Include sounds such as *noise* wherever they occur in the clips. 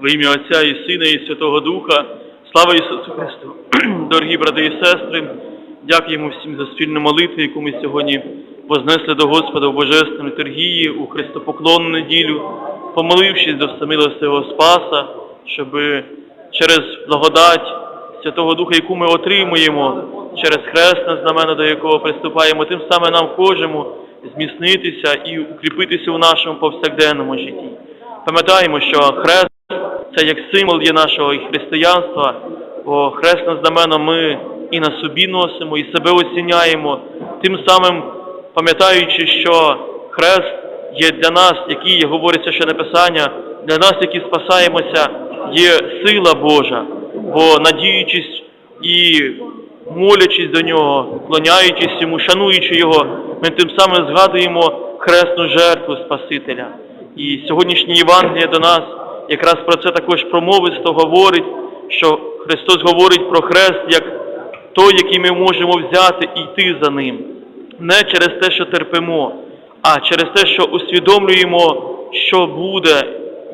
Во ім'я Отця і Сина, і Святого Духа. Слава Ісусу Христу! *clears throat* Дорогі брати і сестри, дякуємо всім за спільну молитву, яку ми сьогодні вознесли до Господа в Божественній літургії у Христопоклонну неділю, помолившись до всемилостивого Спаса, щоб через благодать Святого Духа, яку ми отримуємо, через хресне знамено, до якого приступаємо, тим самим нам кожному зміцнитися і укріпитися у нашому повсякденному житті. Пам'ятаємо, що хрест це як символ є нашого і християнства, бо хресне знамено ми і на собі носимо, і себе оціняємо, тим самим пам'ятаючи, що хрест є для нас, який говориться ще написання, для нас, які спасаємося, є сила Божа, бо надіючись і молячись до нього, вклоняючись йому, шануючи його, ми тим самим згадуємо хресну жертву Спасителя. І сьогоднішнє Євангеліє до нас якраз про це також промовисто говорить, що Христос говорить про хрест як той, який ми можемо взяти і йти за ним. Не через те, що терпимо, а через те, що усвідомлюємо, що буде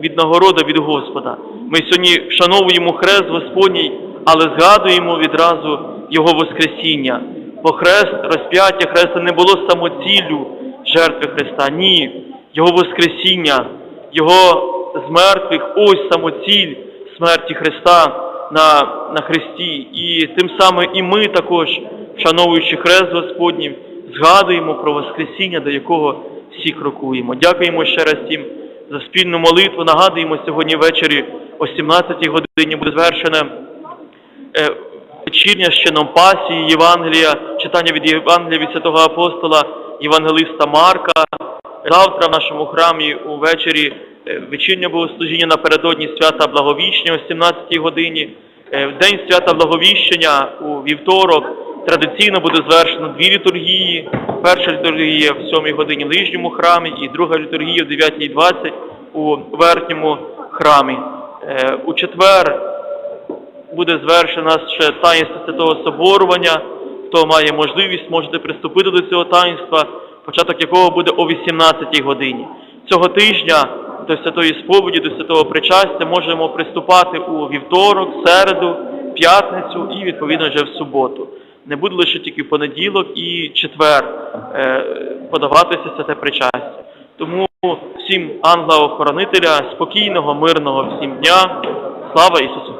від нагорода від Господа. Ми сьогодні вшановуємо хрест Господній, але згадуємо відразу Його Воскресіння. Бо хрест, розп'яття Хреста не було самоціллю жертви Христа. Ні, Його Воскресіння, Його з мертвих, ось самоціль смерті Христа на, на Христі. І тим самим і ми також, вшановуючи хрест Господній, згадуємо про Воскресіння, до якого всі крокуємо. Дякуємо ще раз всім за спільну молитву. Нагадуємо, сьогодні ввечері о 17 годині буде звершене е, вечірня з чином пасії Євангелія, читання від Євангелія від святого апостола Євангелиста Марка. Завтра в нашому храмі увечері е, вечірнє богослужіння напередодні свята Благовіщення о 17 годині. Е, В день свята Благовіщення у вівторок традиційно буде звершено дві літургії. Перша літургія в 7 годині в нижньому храмі і друга літургія в 9.20 у верхньому храмі. Е, У четвер буде звершена ще таїнство Святого Соборування. Хто має можливість, можете приступити до цього таїнства, початок якого буде о 18 годині. Цього тижня до святої сповіді, до святого причастя можемо приступати у вівторок, середу, п'ятницю і відповідно вже в суботу. Не буде лише тільки понеділок і четвер е, подаватися святе причастя. Тому всім ангела-охоронителя, спокійного, мирного всім дня. Слава Ісусу!